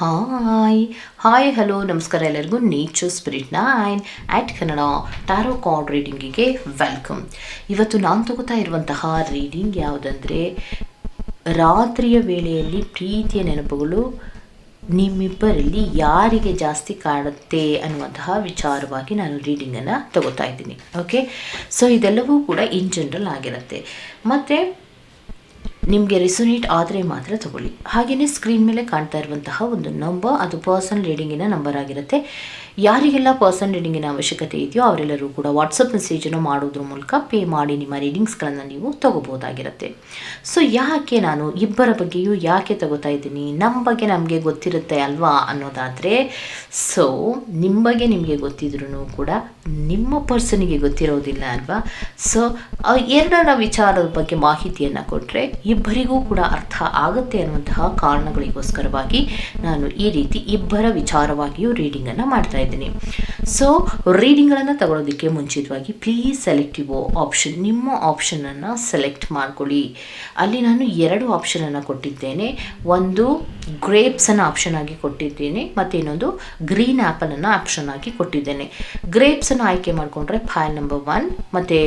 Hi hi hello ನಮಸ್ಕಾರ ಎಲ್ಲರಿಗೂ. Nature spirit nine at Kannada tarot card ರೀಡಿಂಗಿಗೆ welcome ಇವತ್ತು ನಾನು ತಗೋತಾ ಇರುವಂತಹ ರೀಡಿಂಗ್ ಯಾವುದಂದರೆ, ರಾತ್ರಿಯ ವೇಳೆಯಲ್ಲಿ ಪ್ರೀತಿಯ ನೆನಪುಗಳು ನಿಮ್ಮಿಬ್ಬರಲ್ಲಿ ಯಾರಿಗೆ ಜಾಸ್ತಿ ಕಾಡುತ್ತೆ ಅನ್ನುವಂತಹ ವಿಚಾರವಾಗಿ ನಾನು ರೀಡಿಂಗನ್ನು ತಗೋತಾ ಇದ್ದೀನಿ. ಓಕೆ ಸೊ ಇದೆಲ್ಲವೂ ಕೂಡ ಇನ್ ಜನರಲ್ ಆಗಿರುತ್ತೆ. ಮತ್ತು ನಿಮಗೆ ರೆಸೊನೇಟ್ ಆದರೆ ಮಾತ್ರ ತಗೊಳ್ಳಿ. ಹಾಗೆಯೇ ಸ್ಕ್ರೀನ್ ಮೇಲೆ ಕಾಣ್ತಾ ಇರುವಂತಹ ಒಂದು ನಂಬರ್ ಅದು ಪರ್ಸನಲ್ ರೀಡಿಂಗಿನ ನಂಬರ್ ಆಗಿರುತ್ತೆ. ಯಾರಿಗೆಲ್ಲ ಪರ್ಸನ್ ರೀಡಿಂಗಿನ ಅವಶ್ಯಕತೆ ಇದೆಯೋ ಅವರೆಲ್ಲರೂ ಕೂಡ ವಾಟ್ಸಪ್ ಮೆಸೇಜನ್ನು ಮಾಡೋದ್ರ ಮೂಲಕ ಪೇ ಮಾಡಿ ನಿಮ್ಮ ರೀಡಿಂಗ್ಸ್ಗಳನ್ನು ನೀವು ತಗೋಬೋದಾಗಿರುತ್ತೆ ಸೊ ಯಾಕೆ ನಾನು ಇಬ್ಬರ ಬಗ್ಗೆಯೂ ಯಾಕೆ ತಗೋತಾ ಇದ್ದೀನಿ? ನಮ್ಮ ಬಗ್ಗೆ ನಮಗೆ ಗೊತ್ತಿರುತ್ತೆ ಅಲ್ವಾ ಅನ್ನೋದಾದರೆ ಸೊ ನಿಮ್ಮ ಬಗ್ಗೆ ನಿಮಗೆ ಗೊತ್ತಿದ್ರೂ ಕೂಡ ನಿಮ್ಮ ಪರ್ಸನಿಗೆ ಗೊತ್ತಿರೋದಿಲ್ಲ ಅಲ್ವಾ? ಸೊ ಎರಡರ ವಿಚಾರದ ಬಗ್ಗೆ ಮಾಹಿತಿಯನ್ನು ಕೊಟ್ಟರೆ ಇಬ್ಬರಿಗೂ ಕೂಡ ಅರ್ಥ ಆಗುತ್ತೆ ಅನ್ನುವಂತಹ ಕಾರಣಗಳಿಗೋಸ್ಕರವಾಗಿ ನಾನು ಈ ರೀತಿ ಇಬ್ಬರ ವಿಚಾರವಾಗಿಯೂ ರೀಡಿಂಗನ್ನು ಮಾಡ್ತಾ ಇದ್ದೀನಿ ಸೊ ರೀಡಿಂಗ್ಗಳನ್ನು ತಗೊಳ್ಳೋದಕ್ಕೆ ಮುಂಚಿತವಾಗಿ ಪ್ಲೀಸ್ ಸೆಲೆಕ್ಟಿವ್ ಆಪ್ಷನ್ ನಿಮ್ಮ ಆಪ್ಷನನ್ನು ಸೆಲೆಕ್ಟ್ ಮಾಡ್ಕೊಳ್ಳಿ. ಅಲ್ಲಿ ನಾನು ಎರಡು ಆಪ್ಷನನ್ನು ಕೊಟ್ಟಿದ್ದೇನೆ. ಒಂದು ಗ್ರೇಪ್ಸನ್ನು ಆಪ್ಷನ್ ಆಗಿ ಕೊಟ್ಟಿದ್ದೇನೆ, ಮತ್ತು ಇನ್ನೊಂದು ಗ್ರೀನ್ ಆ್ಯಪಲನ್ನು ಆಪ್ಷನ್ ಆಗಿ ಕೊಟ್ಟಿದ್ದೇನೆ. ಗ್ರೇಪ್ಸನ್ನು ಆಯ್ಕೆ ಮಾಡಿಕೊಂಡ್ರೆ ಫೈಲ್ ನಂಬರ್ ಒನ್ ಮತ್ತು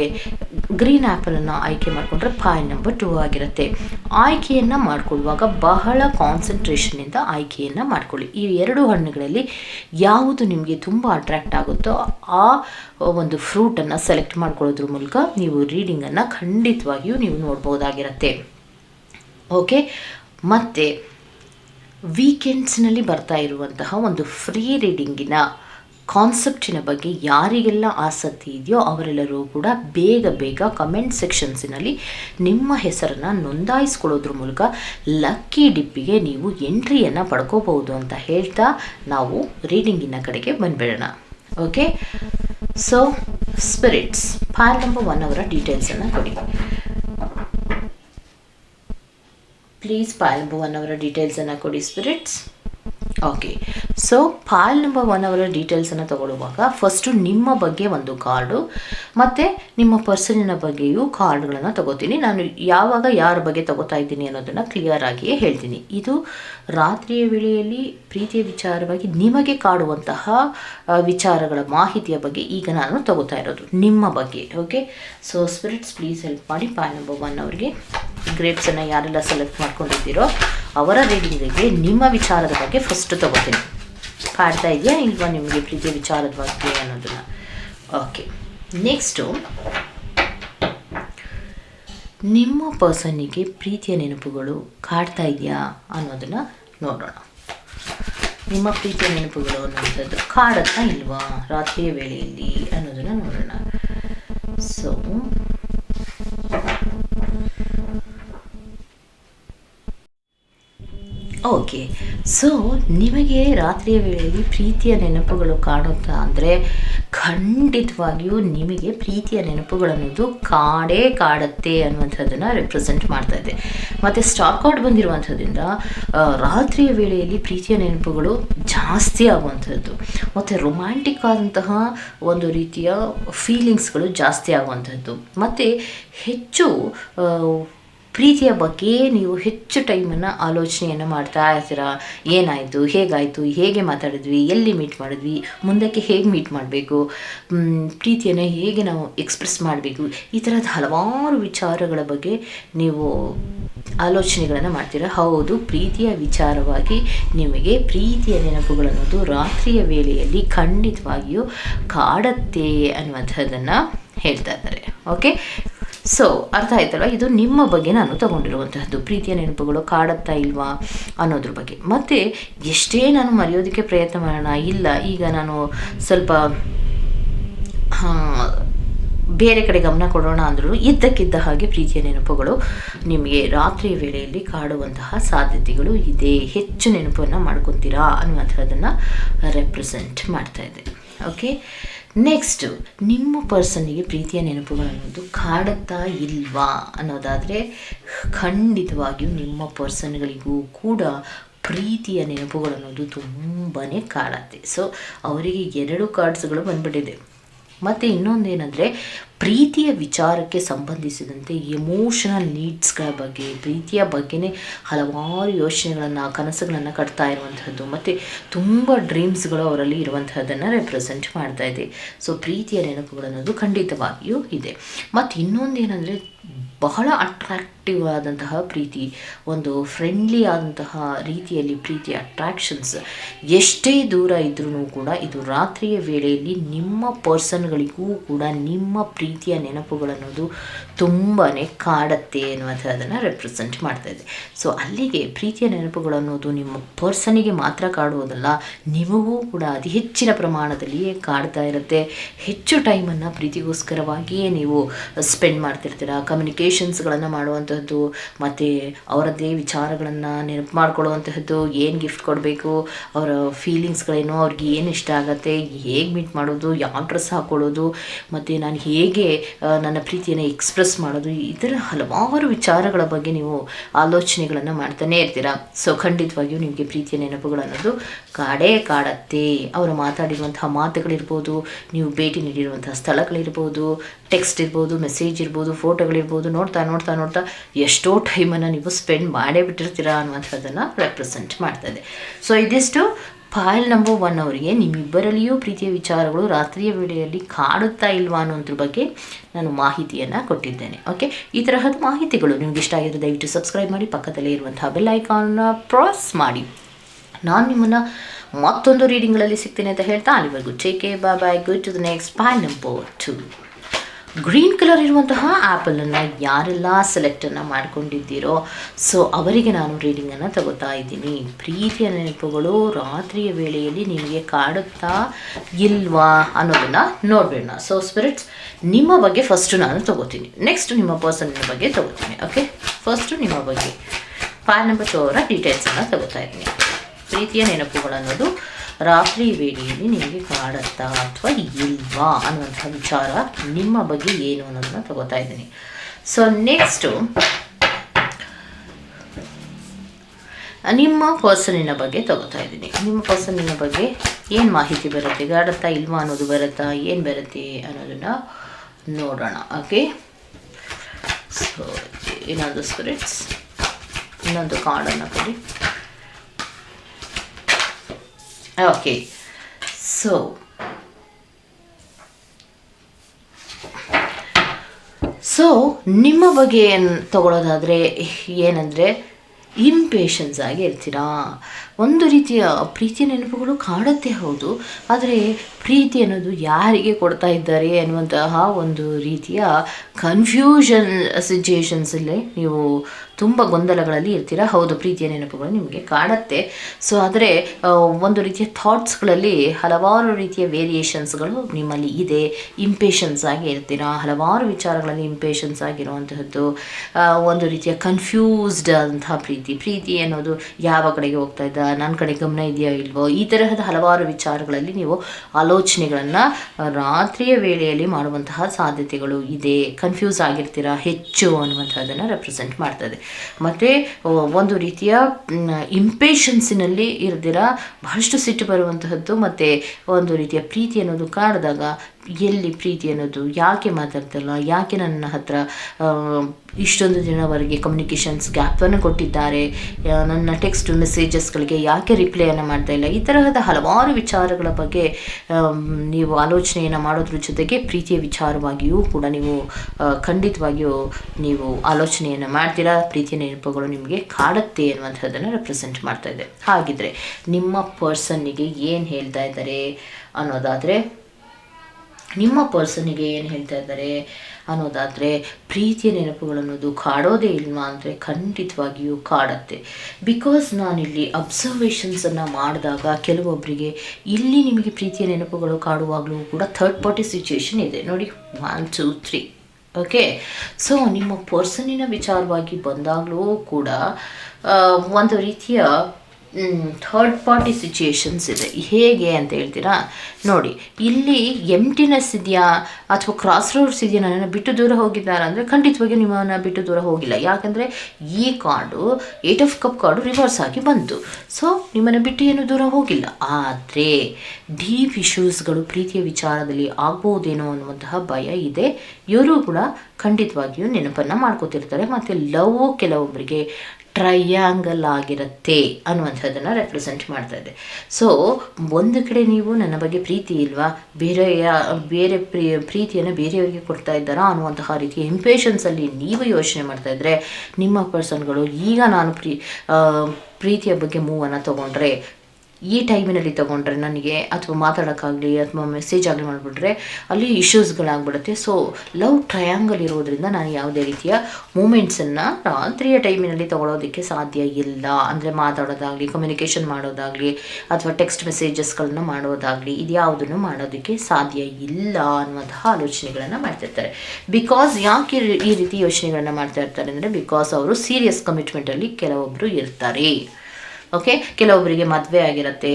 ಗ್ರೀನ್ ಆ್ಯಪಲನ್ನು ಆಯ್ಕೆ ಮಾಡಿಕೊಂಡ್ರೆ ಫೈಲ್ ನಂಬರ್ ಟೂ ಆಗಿರುತ್ತೆ. ಆಯ್ಕೆಯನ್ನು ಮಾಡಿಕೊಳ್ಳುವಾಗ ಬಹಳ ಕಾನ್ಸಂಟ್ರೇಷನ್ನಿಂದ ಆಯ್ಕೆಯನ್ನು ಮಾಡ್ಕೊಳ್ಳಿ. ಈ ಎರಡು ಹಣ್ಣುಗಳಲ್ಲಿ ಯಾವುದು ನಿಮಗೆ ತುಂಬ ಅಟ್ರ್ಯಾಕ್ಟ್ ಆಗುತ್ತೋ ಆ ಒಂದು ಫ್ರೂಟನ್ನು ಸೆಲೆಕ್ಟ್ ಮಾಡ್ಕೊಳ್ಳೋದ್ರ ಮೂಲಕ ನೀವು ರೀಡಿಂಗನ್ನು ಖಂಡಿತವಾಗಿಯೂ ನೀವು ನೋಡ್ಬೋದಾಗಿರುತ್ತೆ ಓಕೆ ಮತ್ತು ವೀಕೆಂಡ್ಸ್ನಲ್ಲಿ ಬರ್ತಾ ಇರುವಂತಹ ಒಂದು ಫ್ರೀ ರೀಡಿಂಗಿನ ಕಾನ್ಸೆಪ್ಟಿನ ಬಗ್ಗೆ ಯಾರಿಗೆಲ್ಲ ಆಸಕ್ತಿ ಇದೆಯೋ ಅವರೆಲ್ಲರೂ ಕೂಡ ಬೇಗ ಬೇಗ ಕಮೆಂಟ್ ಸೆಕ್ಷನ್ಸಿನಲ್ಲಿ ನಿಮ್ಮ ಹೆಸರನ್ನು ನೋಂದಾಯಿಸ್ಕೊಳ್ಳೋದ್ರ ಮೂಲಕ ಲಕ್ಕಿ ಡಿಪ್ಪಿಗೆ ನೀವು ಎಂಟ್ರಿಯನ್ನು ಪಡ್ಕೋಬಹುದು ಅಂತ ಹೇಳ್ತಾ ನಾವು ರೀಡಿಂಗಿನ ಕಡೆಗೆ ಬಂದ್ಬಿಡೋಣ. Okay so spirits pile number one ಅವರ ಡೀಟೇಲ್ಸನ್ನು ಕೊಡಿ. ಪ್ಲೀಸ್ ಫೈಲ್ ನಂಬರ್ ಒನ್ ಅವರ ಡೀಟೇಲ್ಸನ್ನು ಕೊಡಿ spirits okay so pile number one ಅವರ ಡೀಟೇಲ್ಸನ್ನು ತಗೊಳ್ಳುವಾಗ ಫಸ್ಟು ನಿಮ್ಮ ಬಗ್ಗೆ ಒಂದು ಕಾರ್ಡು ಮತ್ತು ನಿಮ್ಮ ಪರ್ಸನಿನ ಬಗ್ಗೆಯೂ ಕಾರ್ಡ್ಗಳನ್ನು ತಗೋತೀನಿ. ನಾನು ಯಾವಾಗ ಯಾರ ಬಗ್ಗೆ ತಗೋತಾ ಇದ್ದೀನಿ ಅನ್ನೋದನ್ನು ಕ್ಲಿಯರ್ ಆಗಿಯೇ ಹೇಳ್ತೀನಿ. ಇದು ರಾತ್ರಿಯ ವೇಳೆಯಲ್ಲಿ ಪ್ರೀತಿಯ ವಿಚಾರವಾಗಿ ನಿಮಗೆ ಕಾಡುವಂತಹ ವಿಚಾರಗಳ ಮಾಹಿತಿಯ ಬಗ್ಗೆ ಈಗ ನಾನು ತಗೋತಾ ಇರೋದು. ನಿಮ್ಮ ಬಗ್ಗೆ okay so spirits please help ಮಾಡಿ ಫೈಲ್ ನಂಬರ್ ಒನ್ ಅವರಿಗೆ. ಗ್ರೇಪ್ಸನ್ನು ಯಾರೆಲ್ಲ ಸೆಲೆಕ್ಟ್ ಮಾಡ್ಕೊಂಡಿದ್ದೀರೋ ಅವರ ರೀಡಿಂಗಿಗೆ ನಿಮ್ಮ ವಿಚಾರದ ಬಗ್ಗೆ ಫಸ್ಟ್ ತಗೋತೀನಿ. ಕಾಡ್ತಾ ಇದೆಯಾ ಇಲ್ವಾ ನಿಮಗೆ ಪ್ರೀತಿಯ ವಿಚಾರದ ಬಗ್ಗೆ ಅನ್ನೋದನ್ನ? ಓಕೆ ನೆಕ್ಸ್ಟು ನಿಮ್ಮ ಪರ್ಸನ್ನಿಗೆ ಪ್ರೀತಿಯ ನೆನಪುಗಳು ಕಾಡ್ತಾ ಇದೆಯಾ ಅನ್ನೋದನ್ನು ನೋಡೋಣ. ನಿಮ್ಮ ಪ್ರೀತಿಯ ನೆನಪುಗಳು ಅನ್ನೋಂಥದ್ದು ಕಾಡತ್ತಾ ಇಲ್ವಾ ರಾತ್ರಿಯ ವೇಳೆಯಲ್ಲಿ ಅನ್ನೋದನ್ನು ನೋಡೋಣ. ಸೊ ಓಕೆ ಸೊ ನಿಮಗೆ ರಾತ್ರಿಯ ವೇಳೆಯಲ್ಲಿ ಪ್ರೀತಿಯ ನೆನಪುಗಳು ಕಾಡುತ್ತಾ ಅಂದರೆ ಖಂಡಿತವಾಗಿಯೂ ನಿಮಗೆ ಪ್ರೀತಿಯ ನೆನಪುಗಳು ಅನ್ನೋದು ಕಾಡೇ ಕಾಡುತ್ತೆ ಅನ್ನುವಂಥದ್ದನ್ನು ರೆಪ್ರೆಸೆಂಟ್ ಮಾಡ್ತಾ ಇದೆ. ಮತ್ತು ಸ್ಟಾಕ್ ಬಂದಿರುವಂಥದ್ದರಿಂದ ರಾತ್ರಿಯ ವೇಳೆಯಲ್ಲಿ ಪ್ರೀತಿಯ ನೆನಪುಗಳು ಜಾಸ್ತಿ ಆಗುವಂಥದ್ದು. ಮತ್ತು ರೊಮ್ಯಾಂಟಿಕ್ ಆದಂತಹ ಒಂದು ರೀತಿಯ ಫೀಲಿಂಗ್ಸ್ಗಳು ಜಾಸ್ತಿ ಆಗುವಂಥದ್ದು. ಮತ್ತು ಹೆಚ್ಚು ಪ್ರೀತಿಯ ಬಗ್ಗೆ ನೀವು ಹೆಚ್ಚು ಟೈಮನ್ನು ಆಲೋಚನೆಯನ್ನು ಮಾಡ್ತಾ ಇರ್ತೀರಾ? ಏನಾಯಿತು? ಹೇಗಾಯಿತು? ಹೇಗೆ ಮಾತಾಡಿದ್ವಿ? ಎಲ್ಲಿ ಮೀಟ್ ಮಾಡಿದ್ವಿ? ಮುಂದಕ್ಕೆ ಹೇಗೆ ಮೀಟ್ ಮಾಡಬೇಕು? ಪ್ರೀತಿಯನ್ನು ಹೇಗೆ ನಾವು ಎಕ್ಸ್ಪ್ರೆಸ್ ಮಾಡಬೇಕು? ಈ ಥರದ ಹಲವಾರು ವಿಚಾರಗಳ ಬಗ್ಗೆ ನೀವು ಆಲೋಚನೆಗಳನ್ನು ಮಾಡ್ತೀರ? ಹೌದು, ಪ್ರೀತಿಯ ವಿಚಾರವಾಗಿ ನಿಮಗೆ ಪ್ರೀತಿಯ ನೆನಪುಗಳನ್ನೋದು ರಾತ್ರಿಯ ವೇಳೆಯಲ್ಲಿ ಖಂಡಿತವಾಗಿಯೂ ಕಾಡತ್ತೆ ಅನ್ನುವಂಥದ್ದನ್ನು ಹೇಳ್ತಾ ಇದ್ದಾರೆ. ಓಕೆ ಸೊ ಅರ್ಥ ಆಯ್ತಲ್ವ? ಇದು ನಿಮ್ಮ ಬಗ್ಗೆ ನಾನು ತಗೊಂಡಿರುವಂತಹದ್ದು. ಪ್ರೀತಿಯ ನೆನಪುಗಳು ಕಾಡುತ್ತಾ ಇಲ್ವಾ ಅನ್ನೋದ್ರ ಬಗ್ಗೆ. ಮತ್ತು, ಎಷ್ಟೇ ನಾನು ಮರೆಯೋದಕ್ಕೆ ಪ್ರಯತ್ನ ಮಾಡೋಣ, ಇಲ್ಲ, ಈಗ ನಾನು ಸ್ವಲ್ಪ ಬೇರೆ ಕಡೆ ಗಮನ ಕೊಡೋಣ ಅಂದರೂ ಇದ್ದಕ್ಕಿದ್ದ ಹಾಗೆ ಪ್ರೀತಿಯ ನೆನಪುಗಳು ನಿಮಗೆ ರಾತ್ರಿ ವೇಳೆಯಲ್ಲಿ ಕಾಡುವಂತಹ ಸಾಧ್ಯತೆಗಳು ಇದೆ. ಹೆಚ್ಚು ನೆನಪನ್ನು ಮಾಡ್ಕೊತೀರಾ ಅನ್ನುವಂಥದ್ದನ್ನು ರೆಪ್ರೆಸೆಂಟ್ ಮಾಡ್ತಾ ಇದೆ. ಓಕೆ ನೆಕ್ಸ್ಟು ನಿಮ್ಮ ಪರ್ಸನ್ನಿಗೆ ಪ್ರೀತಿಯ ನೆನಪುಗಳು ಅನ್ನೋದು ಕಾಡುತ್ತಾ ಇಲ್ವಾ ಅನ್ನೋದಾದರೆ, ಖಂಡಿತವಾಗಿಯೂ ನಿಮ್ಮ ಪರ್ಸನ್ಗಳಿಗೂ ಕೂಡ ಪ್ರೀತಿಯ ನೆನಪುಗಳು ಅನ್ನೋದು ತುಂಬಾ ಕಾಡತ್ತೆ. ಸೊ ಅವರಿಗೆ ಎರಡು ಕಾರ್ಡ್ಸ್ಗಳು ಬಂದ್ಬಿಟ್ಟಿದೆ. ಮತ್ತು ಇನ್ನೊಂದೇನೆಂದರೆ ಪ್ರೀತಿಯ ವಿಚಾರಕ್ಕೆ ಸಂಬಂಧಿಸಿದಂತೆ ಎಮೋಷನಲ್ ನೀಡ್ಸ್ಗಳ ಬಗ್ಗೆ, ಪ್ರೀತಿಯ ಬಗ್ಗೆನೇ ಹಲವಾರು ಯೋಚನೆಗಳನ್ನು, ಕನಸುಗಳನ್ನು ಕಟ್ತಾ ಇರುವಂತಹದ್ದು, ಮತ್ತು ತುಂಬ ಡ್ರೀಮ್ಸ್ಗಳು ಅವರಲ್ಲಿ ಇರುವಂತಹದ್ದನ್ನು ರೆಪ್ರೆಸೆಂಟ್ ಮಾಡ್ತಾ ಇದೆ. ಸೊ ಪ್ರೀತಿಯ ನೆನಪುಗಳನ್ನೋದು ಖಂಡಿತವಾಗಿಯೂ ಇದೆ. ಮತ್ತು ಇನ್ನೊಂದೇನೆಂದರೆ ಬಹಳ ಅಟ್ರಾಕ್ಟಿವ್ ಆದಂತಹ ಪ್ರೀತಿ, ಒಂದು ಫ್ರೆಂಡ್ಲಿ ಆದಂತಹ ರೀತಿಯಲ್ಲಿ ಪ್ರೀತಿ ಅಟ್ರಾಕ್ಷನ್ಸ್ ಎಷ್ಟೇ ದೂರ ಇದ್ರೂ ಕೂಡ ಇದು ರಾತ್ರಿಯ ವೇಳೆಯಲ್ಲಿ ನಿಮ್ಮ ಪರ್ಸನ್ಗಳಿಗೂ ಕೂಡ ನಿಮ್ಮ ಪ್ರೀತಿಯ ನೆನಪುಗಳನ್ನೋದು ತುಂಬಾ ಕಾಡತ್ತೆ ಅನ್ನುವಂಥದ್ದನ್ನು ರೆಪ್ರೆಸೆಂಟ್ ಮಾಡ್ತಾ ಇದೆ. ಸೊ ಅಲ್ಲಿಗೆ ಪ್ರೀತಿಯ ನೆನಪುಗಳು ಅನ್ನೋದು ನಿಮ್ಮ ಪರ್ಸನಿಗೆ ಮಾತ್ರ ಕಾಡುವುದಲ್ಲ, ನಿಮಗೂ ಕೂಡ ಅತಿ ಹೆಚ್ಚಿನ ಪ್ರಮಾಣದಲ್ಲಿಯೇ ಕಾಡ್ತಾ ಇರುತ್ತೆ. ಹೆಚ್ಚು ಟೈಮನ್ನು ಪ್ರೀತಿಗೋಸ್ಕರವಾಗಿಯೇ ನೀವು ಸ್ಪೆಂಡ್ ಮಾಡ್ತಿರ್ತೀರ ಕಮ್ಯುನಿಕೇಷನ್ಸ್ಗಳನ್ನು ಮಾಡುವಂತಹದ್ದು, ಮತ್ತು ಅವರದ್ದೇ ವಿಚಾರಗಳನ್ನು ನೆನಪು ಮಾಡ್ಕೊಳ್ಳುವಂತಹದ್ದು, ಏನು ಗಿಫ್ಟ್ ಕೊಡಬೇಕು, ಅವರ ಫೀಲಿಂಗ್ಸ್ಗಳೇನು ಅವ್ರಿಗೆ ಏನು ಇಷ್ಟ ಆಗುತ್ತೆ, ಹೇಗೆ ಮೀಟ್ ಮಾಡೋದು, ಯಾವ ಡ್ರೆಸ್ ಹಾಕ್ಕೊಳ್ಳೋದು ಮತ್ತು ನಾನು ಹೇಗೆ ನನ್ನ ಪ್ರೀತಿಯನ್ನು ಎಕ್ಸ್ಪ್ರೆಸ್ ಮಾಡೋದು ಥರ ಹಲವಾರು ವಿಚಾರಗಳ ಬಗ್ಗೆ ನೀವು ಆಲೋಚನೆಗಳನ್ನು ಮಾಡ್ತಾನೆ ಇರ್ತೀರ. ಸೊ ಖಂಡಿತವಾಗಿಯೂ ನಿಮಗೆ ಪ್ರೀತಿಯ ನೆನಪುಗಳು ಅನ್ನೋದು ಕಾಡೇ ಕಾಡತ್ತೆ. ಅವರು ಮಾತಾಡಿರುವಂತಹ ಮಾತುಗಳಿರ್ಬೋದು, ನೀವು ಭೇಟಿ ನೀಡಿರುವಂತಹ ಸ್ಥಳಗಳಿರ್ಬೋದು ಟೆಕ್ಸ್ಟ್ ಇರ್ಬೋದು ಮೆಸೇಜ್ ಇರ್ಬೋದು ಫೋಟೋಗಳಿರ್ಬೋದು ನೋಡ್ತಾ ನೋಡ್ತಾ ನೋಡ್ತಾ ಎಷ್ಟೋ ಟೈಮನ್ನು ನೀವು ಸ್ಪೆಂಡ್ ಮಾಡೇ ಬಿಟ್ಟಿರ್ತೀರಾ ಅನ್ನುವಂಥದ್ದನ್ನು ರೆಪ್ರೆಸೆಂಟ್ ಮಾಡ್ತದೆ ಸೊ ಇದಿಷ್ಟು ಫೈಲ್ ನಂಬರ್ ಒನ್ ಅವರಿಗೆ ನಿಮ್ಮಿಬ್ಬರಲ್ಲಿಯೂ ಪ್ರೀತಿಯ ವಿಚಾರಗಳು ರಾತ್ರಿಯ ವೇಳೆಯಲ್ಲಿ ಕಾಡುತ್ತಾ ಇಲ್ವಾ ಅನ್ನೋದ್ರ ಬಗ್ಗೆ ನಾನು ಮಾಹಿತಿಯನ್ನು ಕೊಟ್ಟಿದ್ದೇನೆ. ಓಕೆ ಈ ತರಹದ ಮಾಹಿತಿಗಳು ನಿಮ್ಗೆ ಇಷ್ಟ ಆಗಿದ್ರೆ ದಯವಿಟ್ಟು ಸಬ್ಸ್ಕ್ರೈಬ್ ಮಾಡಿ, ಪಕ್ಕದಲ್ಲೇ ಇರುವಂತಹ ಬೆಲ್ ಐಕಾನ್ನ ಪ್ರಾಸ್ ಮಾಡಿ. ನಾನು ನಿಮ್ಮನ್ನು ಮತ್ತೊಂದು ರೀಡಿಂಗ್ಗಳಲ್ಲಿ ಸಿಗ್ತೀನಿ ಅಂತ ಹೇಳ್ತಾ ಅಲ್ಲಿವರೆಗೂ take bye bye good to the next pile number two green colour ಇರುವಂತಹ ಆ್ಯಪಲನ್ನು ಯಾರೆಲ್ಲ ಸೆಲೆಕ್ಟನ್ನು ಮಾಡ್ಕೊಂಡಿದ್ದೀರೋ ಸೊ ಅವರಿಗೆ ನಾನು ರೀಡಿಂಗನ್ನು ತಗೋತಾ ಇದ್ದೀನಿ. ಪ್ರೀತಿಯ ನೆನಪುಗಳು ರಾತ್ರಿಯ ವೇಳೆಯಲ್ಲಿ ನಿಮಗೆ ಕಾಡುತ್ತಾ ಇಲ್ವಾ ಅನ್ನೋದನ್ನು ನೋಡ್ಬೇಡ. ಸೊ ಸ್ಪಿರಿಟ್ಸ್ ನಿಮ್ಮ ಬಗ್ಗೆ ಫಸ್ಟು ನಾನು ತಗೋತೀನಿ. ನೆಕ್ಸ್ಟ್ ನಿಮ್ಮ ಪರ್ಸನ್ನ ಬಗ್ಗೆ ತಗೋತೀನಿ ಓಕೆ ಫಸ್ಟು ನಿಮ್ಮ ಬಗ್ಗೆ. ಫೈಲ್ ನಂಬರ್ ಟು ಅವರ ಡೀಟೇಲ್ಸನ್ನು ತಗೋತಾ ಇದ್ದೀನಿ. ಪ್ರೀತಿಯ ನೆನಪುಗಳು ಅನ್ನೋದು ರಾತ್ರಿ ವೇಳೆಯಲ್ಲಿ ನಿಮಗೆ ಕಾಡುತ್ತಾ ಅಥವಾ ಇಲ್ವಾ ಅನ್ನುವಂಥ ವಿಚಾರ ನಿಮ್ಮ ಬಗ್ಗೆ ಏನು ಅನ್ನೋದನ್ನ ತಗೋತಾ ಇದ್ದೀನಿ. ಸೊ ನೆಕ್ಸ್ಟು ನಿಮ್ಮ ಪರ್ಸನಿನ ಬಗ್ಗೆ ತಗೋತಾ ಇದ್ದೀನಿ. ನಿಮ್ಮ ಪರ್ಸನಿನ ಬಗ್ಗೆ ಏನು ಮಾಹಿತಿ ಬರುತ್ತೆ? ಗಾಡತ್ತಾ ಇಲ್ವಾ ಅನ್ನೋದು ಬರುತ್ತಾ? ಏನು ಬರುತ್ತೆ ಅನ್ನೋದನ್ನು ನೋಡೋಣ. ಓಕೆ ಸೊ ಇನ್ನೊಂದು ಸ್ಪಿರಿಟ್ಸ್ ಇನ್ನೊಂದು ಕಾರ್ಡನ್ನು ಕೊಡಿ. ಓಕೆ ಸೊ ಸೊ ನಿಮ್ಮ ಬಗ್ಗೆ ಏನು ತಗೊಳ್ಳೋದಾದರೆ ಏನಂದರೆ ಇಂಪೇಷನ್ಸ್ ಆಗಿ ಇರ್ತೀರಾ? ಒಂದು ರೀತಿಯ ಪ್ರೀತಿ ನೆನಪುಗಳು ಕಾಡುತ್ತೆ ಹೌದು. ಆದರೆ ಪ್ರೀತಿ ಅನ್ನೋದು ಯಾರಿಗೆ ಕೊಡ್ತಾ ಇದ್ದಾರೆ ಅನ್ನುವಂತಹ ಒಂದು ರೀತಿಯ ಕನ್ಫ್ಯೂಷನ್ ಸಿಚುಯೇಷನ್ಸಲ್ಲೇ ನೀವು ತುಂಬ ಗೊಂದಲಗಳಲ್ಲಿ ಇರ್ತೀರ? ಹೌದು, ಪ್ರೀತಿಯ ನೆನಪುಗಳು ನಿಮಗೆ ಕಾಣುತ್ತೆ. ಸೊ ಆದರೆ ಒಂದು ರೀತಿಯ ಥಾಟ್ಸ್ಗಳಲ್ಲಿ ಹಲವಾರು ರೀತಿಯ ವೇರಿಯೇಷನ್ಸ್ಗಳು ನಿಮ್ಮಲ್ಲಿ ಇದೆ. ಇಂಪೇಷನ್ಸ್ ಆಗಿ ಇರ್ತೀರಾ? ಹಲವಾರು ವಿಚಾರಗಳಲ್ಲಿ ಇಂಪೇಷನ್ಸ್ ಆಗಿರುವಂತಹದ್ದು ಒಂದು ರೀತಿಯ ಕನ್ಫ್ಯೂಸ್ಡ್ ಅಂತಹ ಪ್ರೀತಿ. ಪ್ರೀತಿ ಅನ್ನೋದು ಯಾವ ಕಡೆಗೆ ಹೋಗ್ತಾ ಇದ್ದ ನನ್ನ ಕಡೆ ಗಮನ ಇದೆಯೋ ಇಲ್ವೋ? ಈ ತರಹದ ಹಲವಾರು ವಿಚಾರಗಳಲ್ಲಿ ನೀವು ಆಲೋಚನೆಗಳನ್ನು ರಾತ್ರಿಯ ವೇಳೆಯಲ್ಲಿ ಮಾಡುವಂತಹ ಸಾಧ್ಯತೆಗಳು ಇದೆ. ಕನ್ಫ್ಯೂಸ್ ಆಗಿರ್ತೀರಾ? ಹೆಚ್ಚು ಅನ್ನುವಂಥದ್ದನ್ನು ರೆಪ್ರೆಸೆಂಟ್ ಮಾಡ್ತದೆ ಮತ್ತು ಒಂದು ರೀತಿಯ ಇಂಪೇಷನ್ಸಿನಲ್ಲಿ ಇರ್ದಿರ ಬಹಳಷ್ಟು ಸಿಟ್ಟು ಬರುವಂತಹದ್ದು ಮತ್ತು ಒಂದು ರೀತಿಯ ಪ್ರೀತಿ ಅನ್ನೋದು ಕಾಡಿದಾಗ ಎಲ್ಲಿ ಪ್ರೀತಿ ಅನ್ನೋದು, ಯಾಕೆ ಮಾತಾಡ್ತಲ್ಲ, ಯಾಕೆ ನನ್ನ ಹತ್ರ ಇಷ್ಟೊಂದು ದಿನವರೆಗೆ ಕಮ್ಯುನಿಕೇಷನ್ಸ್ ಗ್ಯಾಪನ್ನು ಕೊಟ್ಟಿದ್ದಾರೆ ನನ್ನ ಟೆಕ್ಸ್ಟ್ ಮೆಸೇಜಸ್ಗಳಿಗೆ ಯಾಕೆ ರಿಪ್ಲೈಯನ್ನು ಮಾಡ್ತಾ ಇಲ್ಲ? ಈ ತರಹದ ಹಲವಾರು ವಿಚಾರಗಳ ಬಗ್ಗೆ ನೀವು ಆಲೋಚನೆಯನ್ನು ಮಾಡೋದ್ರ ಜೊತೆಗೆ ಪ್ರೀತಿಯ ವಿಚಾರವಾಗಿಯೂ ಕೂಡ ನೀವು ಖಂಡಿತವಾಗಿಯೂ ನೀವು ಆಲೋಚನೆಯನ್ನು ಮಾಡ್ತೀರಾ, ಪ್ರೀತಿಯ ನೆನಪುಗಳು ನಿಮಗೆ ಕಾಡುತ್ತೆ ಅನ್ನುವಂಥದ್ದನ್ನು ರೆಪ್ರೆಸೆಂಟ್ ಮಾಡ್ತಾ ಇದೆ. ಹಾಗಿದ್ರೆ ನಿಮ್ಮ ಪರ್ಸನ್ನಿಗೆ ಏನು ಹೇಳ್ತಾ ಇದ್ದಾರೆ ಅನ್ನೋದಾದರೆ ನಿಮ್ಮ ಪರ್ಸನಿಗೆ ಏನು ಹೇಳ್ತಾ ಇದ್ದಾರೆ ಅನ್ನೋದಾದರೆ, ಪ್ರೀತಿಯ ನೆನಪುಗಳು ಅನ್ನೋದು ಕಾಡೋದೇ ಇಲ್ವಾ ಅಂದರೆ ಖಂಡಿತವಾಗಿಯೂ ಕಾಡತ್ತೆ. ಬಿಕಾಸ್ ನಾನಿಲ್ಲಿ ಅಬ್ಸರ್ವೇಷನ್ಸನ್ನು ಮಾಡಿದಾಗ ಕೆಲವೊಬ್ಬರಿಗೆ ಇಲ್ಲಿ ನಿಮಗೆ ಪ್ರೀತಿಯ ನೆನಪುಗಳು ಕಾಡುವಾಗಲೂ ಕೂಡ ಥರ್ಡ್ ಪಾರ್ಟಿ ಸಿಚುಯೇಷನ್ ಇದೆ. ನೋಡಿ one two three okay so ನಿಮ್ಮ ಪರ್ಸನಿನ ವಿಚಾರವಾಗಿ ಬಂದಾಗಲೂ ಕೂಡ ಒಂದು ರೀತಿಯ ಥರ್ಡ್ ಪಾರ್ಟಿ ಸಿಚುಯೇಷನ್ಸ್ ಇದೆ. ಹೇಗೆ ಅಂತ ಹೇಳ್ತೀರಾ? ನೋಡಿ, ಇಲ್ಲಿ ಎಂಟಿನೆಸ್ ಇದೆಯಾ ಅಥವಾ ಕ್ರಾಸ್ ರೋಡ್ಸ್ ಇದೆಯಾ ನನ್ನನ್ನು ಬಿಟ್ಟು ದೂರ ಹೋಗಿದ್ದಾರೆ ಅಂದರೆ ಖಂಡಿತವಾಗಿ ನಿಮ್ಮನ್ನು ಬಿಟ್ಟು ದೂರ ಹೋಗಿಲ್ಲ. ಯಾಕಂದರೆ ಈ card eight of cup card reverse ಆಗಿ ಬಂತು ಸೊ ನಿಮ್ಮನ್ನು ಬಿಟ್ಟು ಏನು ದೂರ ಹೋಗಿಲ್ಲ. ಆದರೆ ಡೀಪ್ ಇಶ್ಯೂಸ್ಗಳು ಪ್ರೀತಿಯ ವಿಚಾರದಲ್ಲಿ ಆಗ್ಬೋದೇನೋ ಅನ್ನುವಂತಹ ಭಯ ಇದೆ. ಇವರು ಕೂಡ ಖಂಡಿತವಾಗಿಯೂ ನೆನಪನ್ನು ಮಾಡ್ಕೋತಿರ್ತಾರೆ. ಮತ್ತು ಲವ್ ಕೆಲವೊಬ್ಬರಿಗೆ ಟ್ರಯಾಂಗಲ್ ಆಗಿರುತ್ತೆ ಅನ್ನುವಂಥದ್ದನ್ನು ರೆಪ್ರೆಸೆಂಟ್ ಮಾಡ್ತಾ ಇದೆ. ಸೊ ಒಂದು ಕಡೆ ನೀವು ನನ್ನ ಬಗ್ಗೆ ಪ್ರೀತಿ ಇಲ್ವಾ? ಬೇರೆ ಬೇರೆ ಪ್ರೀ, ಪ್ರೀತಿಯನ್ನು ಬೇರೆಯವರಿಗೆ ಕೊಡ್ತಾ ಇದ್ದಾರಾ ಅನ್ನುವಂತಹ ರೀತಿ ಇಂಪೇಷನ್ಸಲ್ಲಿ ನೀವು ಯೋಚನೆ ಮಾಡ್ತಾ ಇದ್ದರೆ ನಿಮ್ಮ ಪರ್ಸನ್ಗಳು ಈಗ ನಾನು ಪ್ರೀ ಪ್ರೀತಿಯ ಬಗ್ಗೆ ಮೂವನ್ನು ತಗೊಂಡ್ರೆ ಈ ಟೈಮಿನಲ್ಲಿ ತಗೊಂಡ್ರೆ ನನಗೆ ಅಥವಾ ಮಾತಾಡೋಕ್ಕಾಗಲಿ ಅಥವಾ ಮೆಸೇಜ್ ಆಗಲಿ ಮಾಡಿಬಿಟ್ರೆ ಅಲ್ಲಿ ಇಶ್ಯೂಸ್ಗಳಾಗ್ಬಿಡುತ್ತೆ ಸೊ ಲವ್ ಟ್ರಯಾಂಗಲ್ ಇರೋದ್ರಿಂದ ನಾನು ಯಾವುದೇ ರೀತಿಯ ಮೂಮೆಂಟ್ಸನ್ನು ರಾತ್ರಿಯ ಟೈಮಿನಲ್ಲಿ ತೊಗೊಳೋದಕ್ಕೆ ಸಾಧ್ಯ ಇಲ್ಲ. ಅಂದರೆ ಮಾತಾಡೋದಾಗಲಿ ಕಮ್ಯುನಿಕೇಷನ್ ಮಾಡೋದಾಗಲಿ, ಅಥವಾ ಟೆಕ್ಸ್ಟ್ ಮೆಸೇಜಸ್ಗಳನ್ನ ಮಾಡೋದಾಗಲಿ ಇದ್ಯಾವುದನ್ನು ಮಾಡೋದಕ್ಕೆ ಸಾಧ್ಯ ಇಲ್ಲ ಅನ್ನುವಂತಹ ಆಲೋಚನೆಗಳನ್ನು ಮಾಡ್ತಿರ್ತಾರೆ ಬಿಕಾಸ್ ಯಾಕೆ ಈ- ಈ ರೀತಿ ಯೋಚನೆಗಳನ್ನು ಮಾಡ್ತಾ ಇರ್ತಾರೆ ಅಂದರೆ ಬಿಕಾಸ್ ಅವರು ಸೀರಿಯಸ್ ಕಮಿಟ್ಮೆಂಟಲ್ಲಿ ಕೆಲವೊಬ್ಬರು ಇರ್ತಾರೆ. ಓಕೆ ಕೆಲವೊಬ್ಬರಿಗೆ ಮದುವೆ ಆಗಿರುತ್ತೆ.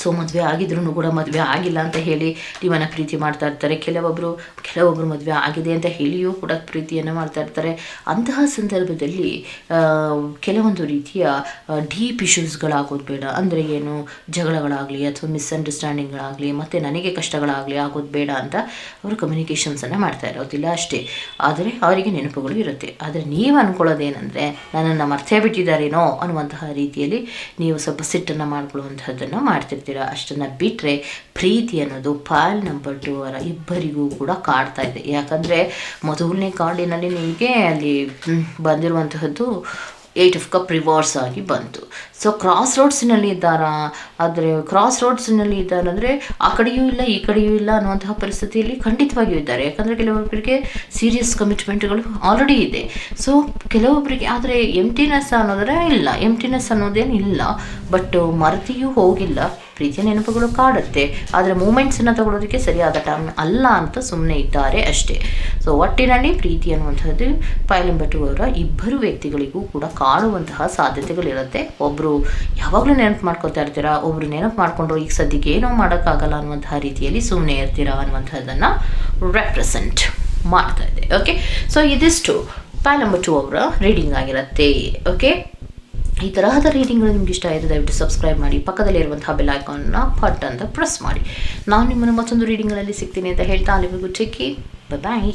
ಸೊ ಮದುವೆ ಆಗಿದ್ರೂ ಕೂಡ ಮದುವೆ ಆಗಿಲ್ಲ ಅಂತ ಹೇಳಿ ಟಿವನ ಪ್ರೀತಿ ಮಾಡ್ತಾ ಇರ್ತಾರೆ. ಕೆಲವೊಬ್ಬರು ಕೆಲವೊಬ್ಬರು ಮದುವೆ ಆಗಿದೆ ಅಂತ ಹೇಳಿಯೂ ಕೂಡ ಪ್ರೀತಿಯನ್ನು ಮಾಡ್ತಾ ಇರ್ತಾರೆ. ಅಂತಹ ಸಂದರ್ಭದಲ್ಲಿ ಕೆಲವೊಂದು ರೀತಿಯ ಡೀಪ್ ಇಶ್ಯೂಸ್ಗಳಾಗೋದು ಬೇಡ. ಅಂದರೆ ಏನು? ಜಗಳಗಳಾಗಲಿ ಅಥವಾ ಮಿಸ್ಅಂಡರ್ಸ್ಟ್ಯಾಂಡಿಂಗ್ಗಳಾಗಲಿ ಮತ್ತು ನನಗೆ ಕಷ್ಟಗಳಾಗಲಿ ಆಗೋದು ಬೇಡ ಅಂತ ಅವರು ಕಮ್ಯುನಿಕೇಷನ್ಸನ್ನು ಮಾಡ್ತಾ ಇರೋದಿಲ್ಲ ಅಷ್ಟೇ. ಆದರೆ ಅವರಿಗೆ ನೆನಪುಗಳು ಇರುತ್ತೆ. ಆದರೆ ನೀವು ಅಂದ್ಕೊಳ್ಳೋದೇನೆಂದರೆ ನನ್ನನ್ನು ಮರ್ತೇ ಬಿಟ್ಟಿದ್ದಾರೇನೋ ಅನ್ನುವಂತಹ ರೀತಿಯಲ್ಲಿ ನೀವು ಸ್ವಲ್ಪ ಸಿಟ್ಟನ್ನು ಮಾಡ್ಕೊಳ್ಳುವಂಥದ್ದನ್ನು ಮಾಡ್ತಿರ್ತೀರ ಅಷ್ಟನ್ನು ಬಿಟ್ಟರೆ ಪ್ರೀತಿ ಅನ್ನೋದು ಪಾಲ್ ನಂಬರ್ ಟು ಅವರ ಇಬ್ಬರಿಗೂ ಕೂಡ ಕಾಡ್ತಾ ಇದೆ. ಯಾಕಂದರೆ ಮೊದಲನೇ ಕಾರ್ಡಿನಲ್ಲಿ ನಿಮಗೆ ಅಲ್ಲಿ ಬಂದಿರುವಂತಹದ್ದು ಏಯ್ಟ್ ಆಫ್ ಕಪ್ ರಿವರ್ಸ್ ಆಗಿ ಬಂತು. ಸೊ ಕ್ರಾಸ್ ರೋಡ್ಸ್ನಲ್ಲಿ ಇದ್ದಾರಾ? ಆದರೆ ಕ್ರಾಸ್ ರೋಡ್ಸ್ನಲ್ಲಿ ಇದ್ದಾರಂದರೆ ಆ ಕಡೆಯೂ ಇಲ್ಲ, ಈ ಕಡೆಯೂ ಇಲ್ಲ ಅನ್ನುವಂತಹ ಪರಿಸ್ಥಿತಿಯಲ್ಲಿ ಖಂಡಿತವಾಗಿಯೂ ಇದ್ದಾರೆ. ಯಾಕಂದರೆ ಕೆಲವೊಬ್ಬರಿಗೆ ಸೀರಿಯಸ್ ಕಮಿಟ್ಮೆಂಟ್ಗಳು ಆಲ್ರೆಡಿ ಇದೆ. ಸೊ ಕೆಲವೊಬ್ಬರಿಗೆ ಆದರೆ ಎಂಟಿನೆಸ್ ಅನ್ನೋದ್ರೆ ಇಲ್ಲ. ಎಂಟಿನೆಸ್ ಅನ್ನೋದೇನಿಲ್ಲ. ಬಟ್ ಮರತಿಯೂ ಹೋಗಿಲ್ಲ. ಪ್ರೀತಿಯ ನೆನಪುಗಳು ಕಾಡುತ್ತೆ. ಆದರೆ ಮೂಮೆಂಟ್ಸನ್ನು ತಗೊಳ್ಳೋದಕ್ಕೆ ಸರಿಯಾದ ಟೈಮ್ ಅಲ್ಲ ಅಂತ ಸುಮ್ಮನೆ ಇದ್ದಾರೆ ಅಷ್ಟೇ. ಸೊ ಒಟ್ಟಿನಲ್ಲಿ ಪ್ರೀತಿ ಅನ್ನುವಂಥದ್ದು ಪೈಲಂಬಟು ಅವರ ಇಬ್ಬರು ವ್ಯಕ್ತಿಗಳಿಗೂ ಕೂಡ ಕಾಣುವಂತಹ ಸಾಧ್ಯತೆಗಳಿರುತ್ತೆ. ಒಬ್ಬರು ಯಾವಾಗಲೂ ನೆನಪು ಮಾಡ್ಕೊತಾ ಇರ್ತೀರಾ? ಒಬ್ಬರು ನೆನಪು ಮಾಡಿಕೊಂಡು ಈಗ ಸದ್ಯಕ್ಕೆ ಏನೋ ಮಾಡೋಕ್ಕಾಗಲ್ಲ ಅನ್ನುವಂತಹ ರೀತಿಯಲ್ಲಿ ಸುಮ್ಮನೆ ಇರ್ತೀರಾ ಅನ್ನುವಂಥದ್ದನ್ನು ರೆಪ್ರೆಸೆಂಟ್ ಮಾಡ್ತಾ ಇದೆ. ಓಕೆ ಸೊ ಇದಿಷ್ಟು ಪಾಯ್ ನಂಬರ್ ಟು ಅವರ ರೀಡಿಂಗ್ ಆಗಿರುತ್ತೆ. ಓಕೆ ಈ ತರಹದ ರೀಡಿಂಗ್ಗಳು ನಿಮ್ಗೆ ಇಷ್ಟ ಆಯಿತು, ದಯವಿಟ್ಟು ಸಬ್ಸ್ಕ್ರೈಬ್ ಮಾಡಿ ಪಕ್ಕದಲ್ಲಿರುವಂತಹ ಬೆಲ್ ಐಕಾನ್ನ ಪಟ್ ಅಂತ ಪ್ರೆಸ್ ಮಾಡಿ. ನಾನು ನಿಮ್ಮನ್ನು ಮತ್ತೊಂದು ರೀಡಿಂಗ್ಗಳಲ್ಲಿ ಸಿಗ್ತೀನಿ ಅಂತ ಹೇಳ್ತಾ ಅಲ್ಲಿವರೆಗೂ ಚಿಕ್ಕಿ ಬಾಯ್